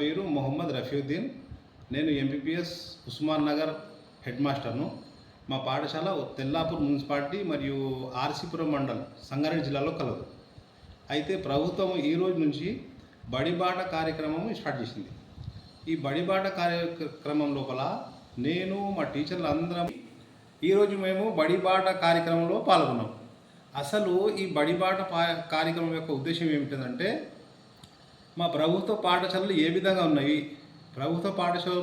పేరు మొహమ్మద్ రఫీద్దీన్ నేను MPPS Osman Nagar head మాస్టర్ను. మా పాఠశాల తెల్లాపూర్ మున్సిపాలిటీ మరియు ఆర్సీపురం మండలం సంగారెడ్డి జిల్లాలో కలదు. అయితే ప్రభుత్వం ఈ రోజు నుంచి బడిబాట కార్యక్రమం స్టార్ట్ చేసింది. ఈ బడిబాట కార్యక్రమం లోపల నేను మా టీచర్లు అందరం ఈరోజు మేము బడిబాట కార్యక్రమంలో పాల్గొన్నాం. అసలు ఈ బడిబాట పా కార్యక్రమం యొక్క ఉద్దేశం ఏమిటంటే మా ప్రభుత్వ పాఠశాలలు ఏ విధంగా ఉన్నాయి? ప్రభుత్వ పాఠశాల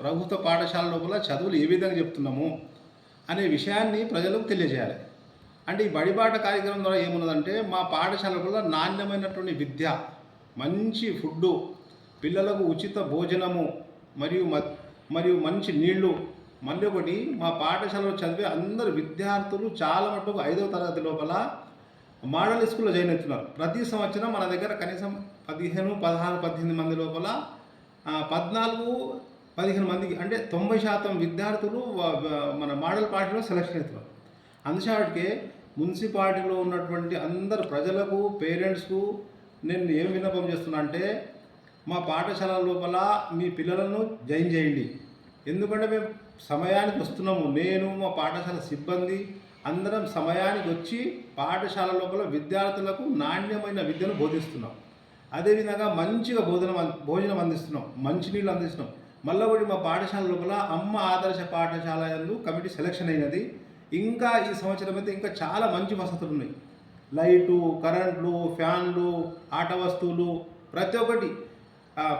ప్రభుత్వ పాఠశాల లోపల చదువులు ఏ విధంగా చెప్తున్నాము? అనే విషయాన్ని ప్రజలకు తెలియజేయాలి. అంటే ఈ బడిబాట కార్యక్రమం ద్వారా ఏమున్నదంటే మా పాఠశాల వల్ల నాణ్యమైనటువంటి విద్య మంచి ఫుడ్డు పిల్లలకు ఉచిత భోజనము మరియు మ- మరియు మంచి నీళ్ళు మళ్ళీ ఒకటి మా పాఠశాలలో చదివే అందరు విద్యార్థులు చాలా మటుకు ఐదవ తరగతి లోపల మోడల్ స్కూల్లో జాయిన్ అవుతున్నారు. ప్రతి సంవత్సరం మన దగ్గర కనీసం పదిహేను పదహారు పద్దెనిమిది మంది లోపల పద్నాలుగు పదిహేను మందికి అంటే తొంభై శాతం విద్యార్థులు మన మోడల్ పార్టీలో సెలెక్షన్ అవుతున్నారు. అందుచేటికే మున్సిపాలిటీలో ఉన్నటువంటి అందరు ప్రజలకు పేరెంట్స్కు నేను ఏం విన్నపం చేస్తున్నా అంటే మా పాఠశాల లోపల మీ పిల్లలను జాయిన్ చేయండి. ఎందుకంటే మేము సమయానికి వస్తున్నాము. నేను మా పాఠశాల సిబ్బంది అందరం సమయానికి వచ్చి పాఠశాల లోపల విద్యార్థులకు నాణ్యమైన విద్యను బోధిస్తున్నాం. అదేవిధంగా మంచిగా భోజనం అం- భోజనం అందిస్తున్నాం. మంచినీళ్ళు అందిస్తున్నాం. మళ్ళీ మా పాఠశాల లోపల అమ్మ ఆదర్శ పాఠశాల యందు కమిటీ సెలక్షన్ అయినది. ఇంకా ఈ సంవత్సరం అయితే ఇంకా చాలా మంచి వసతులు ఉన్నాయి. లైటు కరెంట్లు ఫ్యాన్లు ఆట వస్తువులు ప్రతి ఒక్కటి.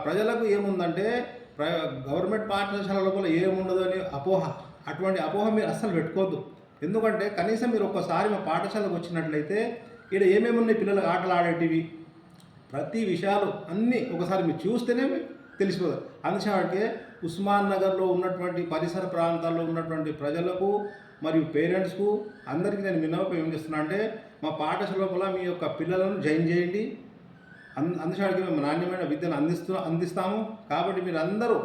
ప్రజలకు ఏముందంటే ప్ర గవర్నమెంట్ పాఠశాల లోపల ఏముండదు అని అపోహ. అటువంటి అపోహ మీరు అస్సలు పెట్టుకోవద్దు. ఎందుకంటే కనీసం మీరు ఒక్కసారి మా పాఠశాలకు వచ్చినట్లయితే ఇక్కడ ఏమేమి ఉన్నాయి పిల్లలకు ఆటలు ఆడేటివి? ప్రతి విషయాలు అన్నీ ఒకసారి మీరు చూస్తేనే తెలిసిపోదు తెలిసిపోతుంది ఉస్మాన్ నగర్లో ఉన్నటువంటి పరిసర ప్రాంతాల్లో ఉన్నటువంటి ప్రజలకు మరియు పేరెంట్స్కు అందరికీ నేను విన్నపం ఏం చేస్తున్నా అంటే మా పాఠశాల లోపల మీ యొక్క పిల్లలను జాయిన్ చేయండి. అంద అందుచేపటికి మేము నాణ్యమైన విద్యను అందిస్తూ అందిస్తాము. కాబట్టి మీరు అందరూ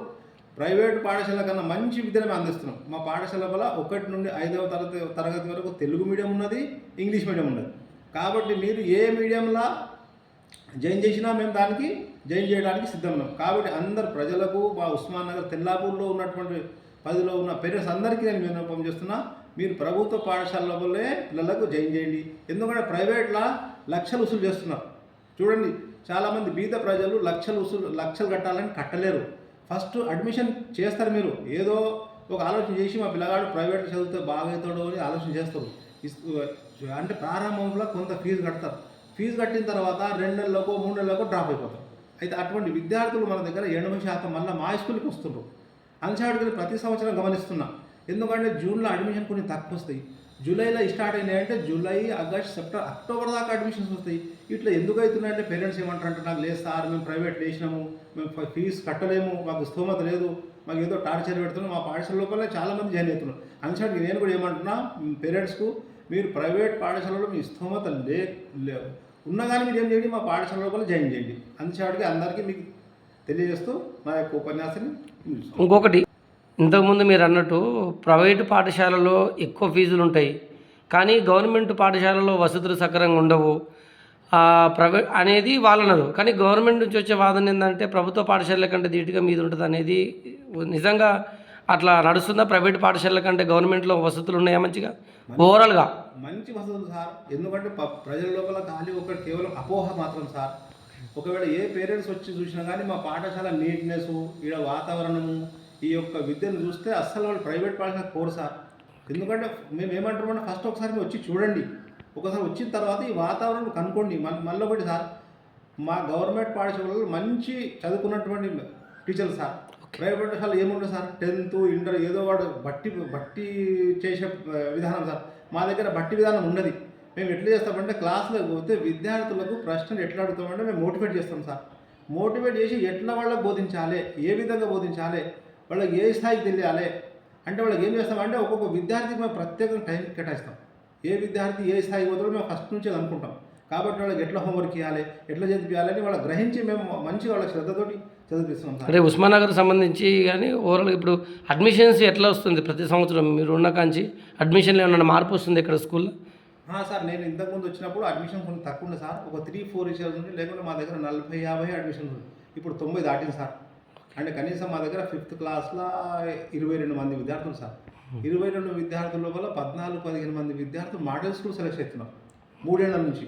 ప్రైవేటు పాఠశాల కన్నా మంచి విద్యను మేము అందిస్తున్నాం. మా పాఠశాల వల్ల ఒకటి నుండి ఐదవ తరగతి తరగతి వరకు తెలుగు మీడియం ఉన్నది ఇంగ్లీష్ మీడియం ఉన్నది. కాబట్టి మీరు ఏ మీడియంలో జాయిన్ చేసినా మేము దానికి జాయిన్ చేయడానికి సిద్ధం ఉన్నాం కాబట్టి అందరు ప్రజలకు మా ఉస్మాన్ నగర్ తెల్లాపూర్లో ఉన్నటువంటి పదిలో ఉన్న పేరెంట్స్ అందరికీ నేను విన్నపం చేస్తున్నా మీరు ప్రభుత్వ పాఠశాల వల్లే పిల్లలకు జాయిన్ చేయండి. ఎందుకంటే ప్రైవేట్లా లక్షలు వసూలు చేస్తున్నారు. చూడండి చాలామంది బీద ప్రజలు లక్షలు వసూలు లక్షలు కట్టాలని కట్టలేరు. ఫస్ట్ అడ్మిషన్ చేస్తారు మీరు. ఏదో ఒక ఆలోచన చేసి మా పిల్లగాడు ప్రైవేట్ చదివితే బాగవుతాడు అని ఆలోచన చేస్తారు. అంటే ప్రారంభంలో కొంత ఫీజు కడతారు. ఫీజు కట్టిన తర్వాత రెండు నెలలకు మూడు నెలలకు డ్రాప్ అయిపోతారు అయితే అటువంటి విద్యార్థులు మన దగ్గర ఎనభై శాతం మళ్ళీ మా స్కూల్కి వస్తుండ్రు. అంచాడుకుని ప్రతి సంవత్సరం గమనిస్తున్నా. ఎందుకంటే జూన్లో అడ్మిషన్ కొన్ని తక్కువ వస్తాయి. జూలైలో స్టార్ట్ అయినాయి అంటే జూలై ఆగస్ట్ సెప్టెంబర్ అక్టోబర్ దాకా అడ్మిషన్స్ వస్తాయి. ఇట్లా ఎందుకు అవుతున్నాయంటే పేరెంట్స్ ఏమంటారంటే నాకు లేదు సార్ మేము ప్రైవేట్ చేసినాము మేము ఫీజు కట్టలేము మాకు స్థోమత లేదు మాకు ఏదో టార్చర్ పెడుతున్నాం మా పాఠశాల లోపల చాలామంది జాయిన్ అవుతున్నారు. అందుచేత నేను కూడా ఏమంటున్నా పేరెంట్స్కు మీరు ప్రైవేట్ పాఠశాలలో మీ స్తోమత లే లే- ఉన్నా కానీ మీరు ఏం చేయండి మా పాఠశాల లోపల జాయిన్ చేయండి. అందుచేపటికి అందరికీ మీకు తెలియజేస్తూ మా యొక్క ఉపన్యాసాన్ని ఇంకొకటి ఇంతకుముందు మీరు అన్నట్టు ప్రైవేటు పాఠశాలలో ఎక్కువ ఫీజులు ఉంటాయి. కానీ గవర్నమెంట్ పాఠశాలలో వసతులు సక్రంగా ఉండవు. ఆ, ప్రైవేట్ అనేది వాళ్ళు అన్నారు కానీ గవర్నమెంట్ నుంచి వచ్చే వాదన ఏంటంటే ప్రభుత్వ పాఠశాలల కంటే ధీటుగా మీద ఉంటుంది అనేది నిజంగా అట్లా నడుస్తుందా? ప్రైవేట్ పాఠశాలల కంటే గవర్నమెంట్లో వసతులు ఉన్నాయా మంచిగా? ఓవరాల్గా. మంచి వసతులు సార్. ఎందుకంటే ప్రజల లోపల ఖాళీ ఒకటి కేవలం అపోహ మాత్రం సార్. ఒకవేళ ఏ పేరెంట్స్ వచ్చి చూసినా కానీ మా పాఠశాల నీట్నెస్ ఈడ వాతావరణము ఈ యొక్క విద్యను చూస్తే అస్సలు వాళ్ళు ప్రైవేట్ పాఠశాల కోరు సార్. ఎందుకంటే మేము ఏమంటామంటే ఫస్ట్ ఒకసారి మీరు వచ్చి చూడండి. ఒకసారి వచ్చిన తర్వాత ఈ వాతావరణం కనుక్కోండి. మళ్ళీ మళ్ళీ ఒకటి సార్ మా గవర్నమెంట్ పాఠశాలలో మంచి చదువుకున్నటువంటి టీచర్లు సార్. ప్రైవేట్ పాఠశాల ఏముంటుంది సార్? టెన్త్ ఇంటర్ ఏదో వాడు బట్టి బట్టి చేసే విధానం సార్. మా దగ్గర బట్టి విధానం ఉన్నది. మేము ఎట్లా చేస్తామంటే క్లాస్లోకి పోతే విద్యార్థులకు ప్రశ్నలు ఎట్లా అడుగుతామంటే మేము మోటివేట్ చేస్తాం సార్. మోటివేట్ చేసి ఎట్లా వాళ్ళకి బోధించాలి? ఏ విధంగా బోధించాలి? వాళ్ళకి ఏ స్థాయికి తెలియాలి? అంటే వాళ్ళకి ఏం చేస్తామంటే ఒక్కొక్క విద్యార్థికి మేము ప్రత్యేకంగా టైం కేటాయిస్తాం. ఏ విద్యార్థి ఏ స్థాయికి పోతాడో మేము ఫస్ట్ నుంచి అనుకుంటాం కాబట్టి వాళ్ళకి ఎట్లా హోంవర్క్ ఇవ్వాలి ఎట్లా చదివించాలని వాళ్ళకి గ్రహించి మేము మంచిగా వాళ్ళకి శ్రద్ధతోటి చదివిస్తున్నాం సార్. అంటే ఉస్మానగర్ సంబంధించి కానీ ఓవరాల్ ఇప్పుడు అడ్మిషన్స్ ఎట్లా వస్తుంది ప్రతి సంవత్సరం? మీరు ఉన్న కాంచి అడ్మిషన్లో ఏమైనా మార్పు వస్తుంది ఇక్కడ స్కూల్లో? ఆ, సార్ నేను ఇంతకుముందు వచ్చినప్పుడు అడ్మిషన్ కొంచెం తక్కువ ఉండే సార్. ఒక త్రీ ఫోర్ ఇయర్స్ నుండి లేకుంటే మా దగ్గర నలభై యాభై అడ్మిషన్ ఉంది ఇప్పుడు తొంభై దాటింది సార్. అంటే కనీసం మా దగ్గర ఫిఫ్త్ క్లాస్లో ఇరవై రెండు మంది విద్యార్థులు సార్. ఇరవై రెండు విద్యార్థుల లోపల పద్నాలుగు పదిహేను మంది విద్యార్థులు మోడల్ స్కూల్ సెలెక్ట్ చేస్తున్నాం మూడేళ్ళ నుంచి.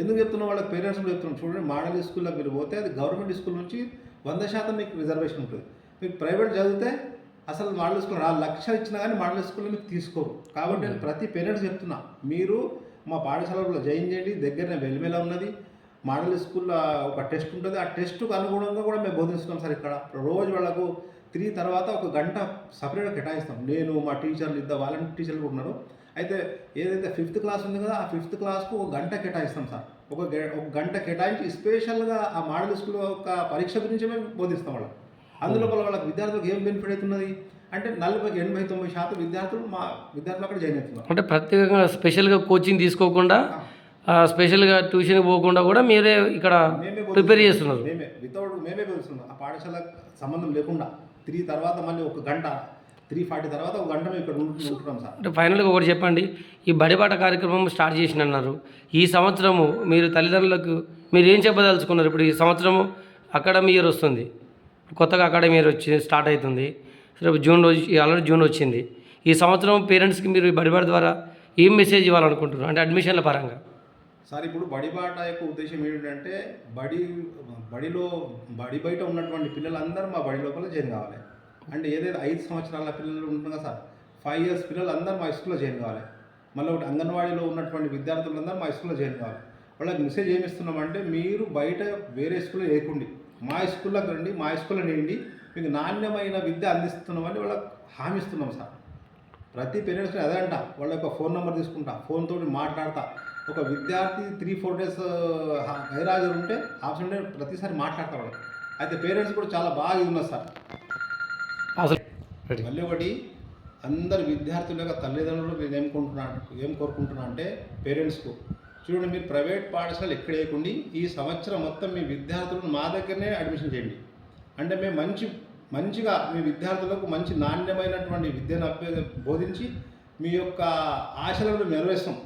ఎందుకు చెప్తున్నాం వాళ్ళ పేరెంట్స్ కూడా చెప్తున్నాం చూడండి మోడల్ స్కూల్లో మీరు పోతే అది గవర్నమెంట్ స్కూల్ నుంచి వంద శాతం మీకు రిజర్వేషన్ ఉంటుంది. మీకు ప్రైవేట్ చదివితే అసలు మోడల్ స్కూల్ ఆ లక్షలు ఇచ్చినా కానీ మోడల్ స్కూల్లో మీకు తీసుకోరు. కాబట్టి నేను ప్రతి పేరెంట్స్ చెప్తున్నా. మీరు మా పాఠశాలలో జాయిన్ చేయండి. దగ్గరనే వెలిమెల ఉన్నది. మోడల్ స్కూల్లో ఒక టెస్ట్ ఉంటుంది. ఆ టెస్ట్కు అనుగుణంగా కూడా మేము బోధిస్తున్నాం సార్ ఇక్కడ. రోజు వాళ్ళకు త్రీ తర్వాత ఒక గంట సపరేట్గా కేటాయిస్తాం. నేను మా టీచర్లు ఇద్దరు వాలంటీర్ టీచర్లు కూడా ఉన్నారు. అయితే ఏదైతే ఫిఫ్త్ క్లాస్ ఉంది కదా ఆ ఫిఫ్త్ క్లాస్కు ఒక గంట కేటాయిస్తాం సార్. ఒక గ- ఒక గంట కేటాయించి స్పెషల్గా ఆ మోడల్ స్కూల్ యొక్క పరీక్ష గురించి మేము బోధిస్తాం వాళ్ళకి. అందులో వాళ్ళకి విద్యార్థులకు ఏం బెనిఫిట్ అవుతున్నది? అంటే నలభై ఎనభై తొంభై శాతం విద్యార్థులు మా విద్యార్థులు అక్కడ జాయిన్ అవుతున్నారు. అంటే ప్రత్యేకంగా స్పెషల్గా కోచింగ్ తీసుకోకుండా స్పెషల్గా ట్యూషన్ పోకుండా కూడా మీరే ఇక్కడ ప్రిపేర్ చేస్తున్నారు. వితౌట్ మేమే బోధిస్తున్నాం. ఆ పాఠశాల సంబంధం లేకుండా త్రీ తర్వాత మళ్ళీ ఒక గంట త్రీ ఫార్టీ తర్వాత ఒక గంట మేము ఇక్కడ ఉంటు- ఉంటున్నాం సార్. అంటే ఫైనల్గా ఒకటి చెప్పండి. ఈ బడిబాట కార్యక్రమం స్టార్ట్ చేసిన అన్నారు ఈ సంవత్సరము మీరు తల్లిదండ్రులకు మీరు ఏం చెప్పదలుచుకున్నారు? ఇప్పుడు ఈ సంవత్సరము అకాడమీ ఇయర్ వస్తుంది. కొత్తగా అకాడమీ ఇయర్ వచ్చి స్టార్ట్ అవుతుంది. రేపు జూన్ రోజు ఆల్రెడీ జూన్ వచ్చింది. ఈ సంవత్సరం పేరెంట్స్కి మీరు ఈ బడిబాట ద్వారా ఏం మెసేజ్ ఇవ్వాలనుకుంటున్నారు? అంటే అడ్మిషన్ల పరంగా. సార్ ఇప్పుడు బడి బాట యొక్క ఉద్దేశం ఏంటంటే బడి బడిలో బడి బయట ఉన్నటువంటి పిల్లలందరూ మా బడి లోపల జాయిన్ కావాలి. అంటే ఏదైతే ఐదు సంవత్సరాల పిల్లలు ఉంటుందో సార్ ఫైవ్ ఇయర్స్ పిల్లలు అందరూ మా స్కూల్లో జాయిన్ కావాలి. మళ్ళీ ఒకటి అంగన్వాడీలో ఉన్నటువంటి విద్యార్థులందరూ మా స్కూల్లో జాయిన్ కావాలి. వాళ్ళకి మెసేజ్ ఏమి ఇస్తున్నామంటే మీరు బయట వేరే స్కూల్లో వేయకండి మా స్కూల్లోకి రండి మా స్కూల్లో నేయండి. మీకు నాణ్యమైన విద్య అందిస్తున్నామని వాళ్ళకి హామీ ఇస్తున్నాం సార్. ప్రతి పేరెంట్స్ని అదే అంట. వాళ్ళ యొక్క ఫోన్ నెంబర్ తీసుకుంటా ఫోన్తో మాట్లాడతా. ఒక విద్యార్థి త్రీ ఫోర్ డేస్ గైరాజర్ ఉంటే ఆబ్సెంట్ ఉంటే ప్రతిసారి మాట్లాడతా వాళ్ళు అయితే పేరెంట్స్ కూడా చాలా బాగా ఇది ఉన్నారు సార్. అసలు. మళ్ళీ ఒకటి అందరు విద్యార్థుల యొక్క తల్లిదండ్రులు నేను ఏం ఏం కోరుకుంటున్నా అంటే పేరెంట్స్కు చూడండి మీరు ప్రైవేట్ పాఠశాలలు ఎక్కడ వేయకండి ఈ సంవత్సరం మొత్తం మీ విద్యార్థులను మా దగ్గరనే అడ్మిషన్ చేయండి. అంటే మేము మంచి మంచిగా మీ విద్యార్థులకు మంచి నాణ్యమైనటువంటి విద్యను అభ్య బోధించి మీ యొక్క ఆశలను నెరవేర్స్తాం.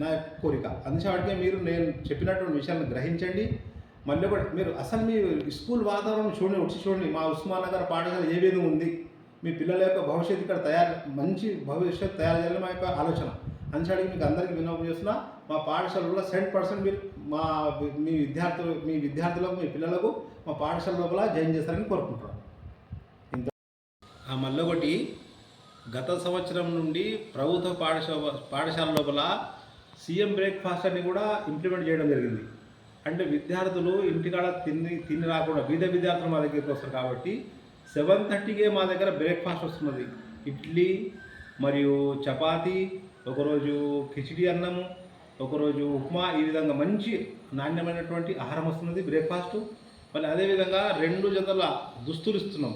నా కోరిక. అందుచేవాడికే మీరు నేను చెప్పినటువంటి విషయాలను గ్రహించండి. మళ్ళీ కూడా మీరు అసలు మీ స్కూల్ వాతావరణం చూడండి వచ్చి చూడండి. మా ఉస్మాన్ పాఠశాల ఏ విధంగా ఉంది? మీ పిల్లల యొక్క భవిష్యత్తు ఇక్కడ తయారు మంచి భవిష్యత్తు తయారు చేయాలని మా యొక్క ఆలోచన. అంచాడికి మీకు అందరికీ విన్నపం చేస్తున్నా మా పాఠశాలలో సెవెన్ పర్సెంట్ మీరు మా మీ విద్యార్థులు మీ విద్యార్థులకు మీ పిల్లలకు మా పాఠశాల లోపల జాయిన్ చేస్తారని కోరుకుంటున్నాను. ఇంత ఆ మళ్ళీ ఒకటి గత సంవత్సరం నుండి ప్రభుత్వ పాఠశాల పాఠశాల లోపల సీఎం బ్రేక్ఫాస్ట్ అని కూడా ఇంప్లిమెంట్ చేయడం జరిగింది. అంటే విద్యార్థులు ఇంటికాడ తిని తిని రాకుండా బీద విద్యార్థులు మా దగ్గరికి వస్తారు కాబట్టి సెవెన్ థర్టీకే మా దగ్గర బ్రేక్ఫాస్ట్ వస్తున్నది. ఇడ్లీ మరియు చపాతీ ఒకరోజు కిచిడి అన్నము ఒకరోజు ఉప్మా ఈ విధంగా మంచి నాణ్యమైనటువంటి ఆహారం వస్తున్నది బ్రేక్ఫాస్ట్. మళ్ళీ అదేవిధంగా రెండు జతల దుస్తులు ఇస్తున్నాం.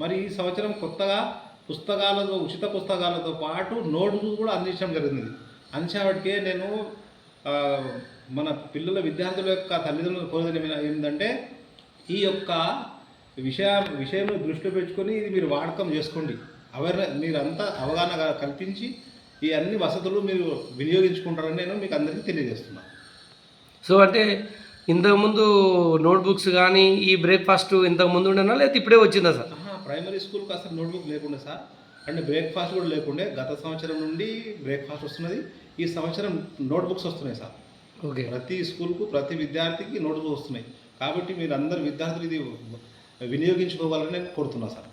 మరి ఈ సంవత్సరం కొత్తగా పుస్తకాలతో ఉచిత పుస్తకాలతో పాటు నోట్బుక్ కూడా అందించడం జరిగింది. అంచేవాటికే నేను మన పిల్లల విద్యార్థుల యొక్క తల్లిదండ్రుల కోరిన ఏంటంటే ఈ యొక్క విషయ విషయం దృష్టిలో పెట్టుకొని ఇది మీరు వాడకం చేసుకోండి. అవేర్నెస్ మీరంతా అవగాహన కల్పించి ఈ అన్ని వసతులు మీరు వినియోగించుకుంటారని నేను మీకు అందరికీ తెలియజేస్తున్నాను సో అంటే ఇంతకుముందు నోట్బుక్స్ కానీ ఈ బ్రేక్ఫాస్ట్ ఇంతకుముందు ఉండేనా? లేకపోతే ఇప్పుడే వచ్చిందా సార్? ప్రైమరీ స్కూల్కి అసలు నోట్బుక్ లేకుండా సార్. అంటే బ్రేక్ఫాస్ట్ కూడా లేకుండే గత సంవత్సరం నుండి బ్రేక్ఫాస్ట్ వస్తున్నది. ఈ సంవత్సరం నోట్బుక్స్ వస్తున్నాయి సార్. ఓకే. ప్రతి స్కూల్కు ప్రతి విద్యార్థికి నోట్బుక్ వస్తున్నాయి. కాబట్టి మీరు అందరు విద్యార్థులు ఇది వినియోగించుకోవాలని నేను కోరుతున్నా సార్.